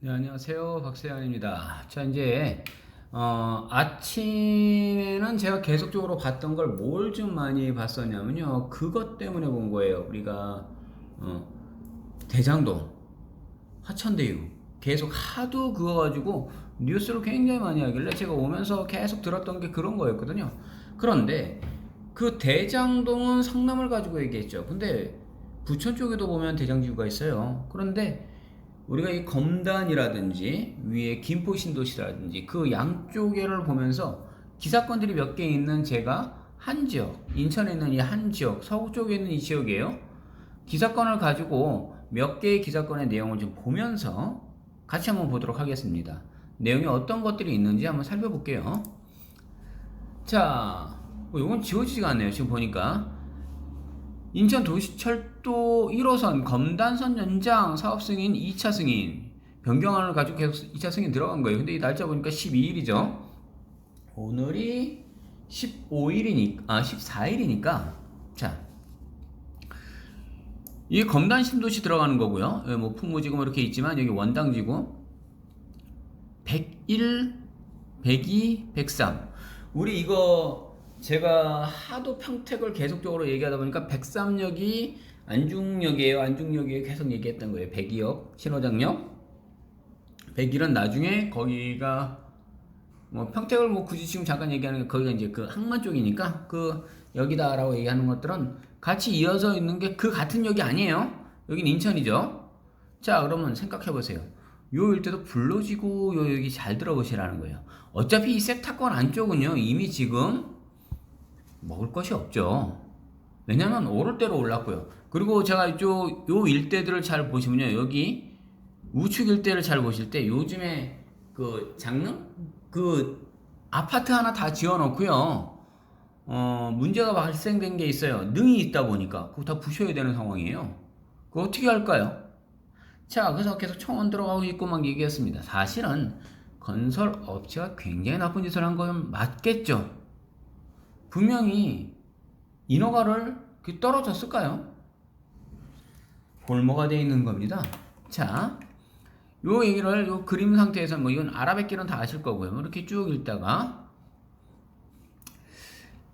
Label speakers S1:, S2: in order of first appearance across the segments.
S1: 네, 안녕하세요. 박세현입니다. 자, 이제, 어, 아침에는 제가 계속적으로 봤던 걸 뭘 좀 많이 봤었냐면요. 그것 때문에 본 거예요. 우리가, 어, 대장동, 화천대유. 계속 하도 그거 가지고 뉴스를 굉장히 많이 하길래 제가 오면서 계속 들었던 게 그런 거였거든요. 그런데 그 대장동은 성남을 가지고 얘기했죠. 근데 부천 쪽에도 보면 대장지구가 있어요. 그런데 우리가 이 검단이라든지 위에 김포신도시라든지 그 양쪽에를 보면서 기사건들이 몇 개 있는 제가 한 지역, 인천에 있는 이 한 지역, 서구 쪽에 있는 이 지역이에요. 기사건을 가지고 몇 개의 기사건의 내용을 좀 보면서 같이 한번 보도록 하겠습니다. 내용이 어떤 것들이 있는지 한번 살펴볼게요. 자, 뭐 이건 지워지지가 않네요. 지금 보니까. 인천 도시철도 1호선 검단선 연장 사업 승인 2차 승인 변경안을 가지고 계속 2차 승인 들어간 거예요. 근데 이 날짜 보니까 12일이죠. 오늘이 15일이니까 아 14일이니까 자. 이 검단 신도시 들어가는 거고요. 여기 뭐 풍무지구 뭐 이렇게 있지만 여기 원당지구 101, 102, 103. 우리 이거 제가 하도 평택을 계속적으로 얘기하다 보니까 103역이 안중역이에요. 안중역에 계속 얘기했던 거예요. 102역, 신호장역. 101은 나중에 거기가 뭐 평택을 뭐 굳이 지금 잠깐 얘기하는 게 거기가 이제 그 항만 쪽이니까 그 여기다라고 얘기하는 것들은 같이 이어져 있는 게 그 같은 역이 아니에요. 여긴 인천이죠. 자, 그러면 생각해 보세요. 요 일대도 불러지고 요 여기 잘 들어보시라는 거예요. 어차피 이 세타권 안쪽은요 이미 지금 먹을 것이 없죠. 왜냐면 오를 대로 올랐고요. 그리고 제가 이쪽 요 일대들을 잘 보시면요 여기 우측 일대를 잘 보실 때 요즘에 그 장릉 그 아파트 하나 다 지어 놓고요. 어 문제가 발생된 게 있어요. 능이 있다 보니까 그거 다 부셔야 되는 상황이에요. 그거 어떻게 할까요? 자, 그래서 계속 청원 들어가고 있고 막 얘기했습니다. 사실은 건설 업체가 굉장히 나쁜 짓을 한 건 맞겠죠. 분명히 인허가를 그 떨어졌을까요? 볼모가 되어 있는 겁니다. 자, 요 얘기를 요 그림 상태에서 뭐 이건 아라뱃길은 다 아실 거고요. 뭐 이렇게 쭉 읽다가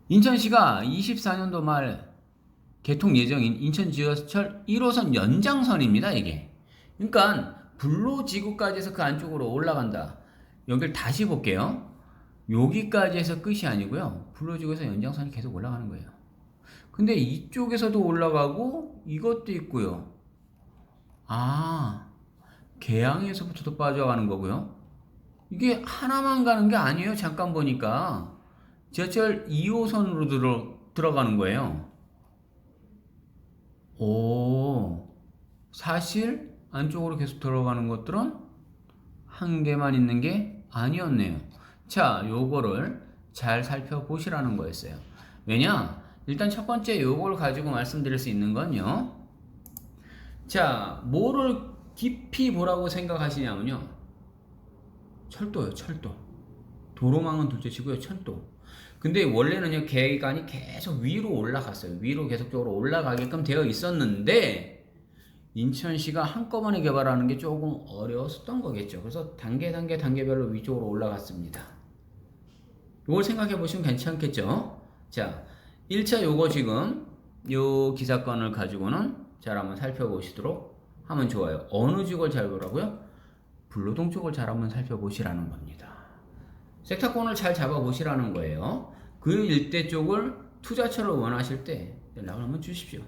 S1: 인천시가 24년도 말 개통 예정인 인천지하철 1호선 연장선입니다. 이게. 그러니까 불로지구까지 해서 그 안쪽으로 올라간다. 여기를 다시 볼게요. 여기까지 해서 끝이 아니고요. 불로지구에서 연장선이 계속 올라가는 거예요. 근데 이쪽에서도 올라가고 이것도 있고요. 아, 개항에서부터도 빠져가는 거고요. 이게 하나만 가는 게 아니에요. 잠깐 보니까 지하철 2호선으로 들어, 들어가는 거예요. 오, 사실 안쪽으로 계속 들어가는 것들은 한 개만 있는 게 아니었네요. 자, 요거를 잘 살펴보시라는 거였어요. 왜냐? 일단 첫 번째 요걸 가지고 말씀드릴 수 있는 건요. 자, 뭐를 깊이 보라고 생각하시냐면요. 철도요, 철도. 도로망은 둘째 치고요, 철도. 근데 원래는요, 계간이 계속 위로 올라갔어요. 위로 계속적으로 올라가게끔 되어 있었는데, 인천시가 한꺼번에 개발하는 게 조금 어려웠던 거겠죠. 그래서 단계, 단계, 단계별로 위쪽으로 올라갔습니다. 이걸 생각해 보시면 괜찮겠죠? 자, 1차 요거 지금, 요 기사건을 가지고는 잘 한번 살펴보시도록 하면 좋아요. 어느 쪽을 잘 보라고요? 불로동 쪽을 잘 한번 살펴보시라는 겁니다. 섹터권을 잘 잡아보시라는 거예요. 그 일대 쪽을 투자처를 원하실 때 연락을 한번 주십시오.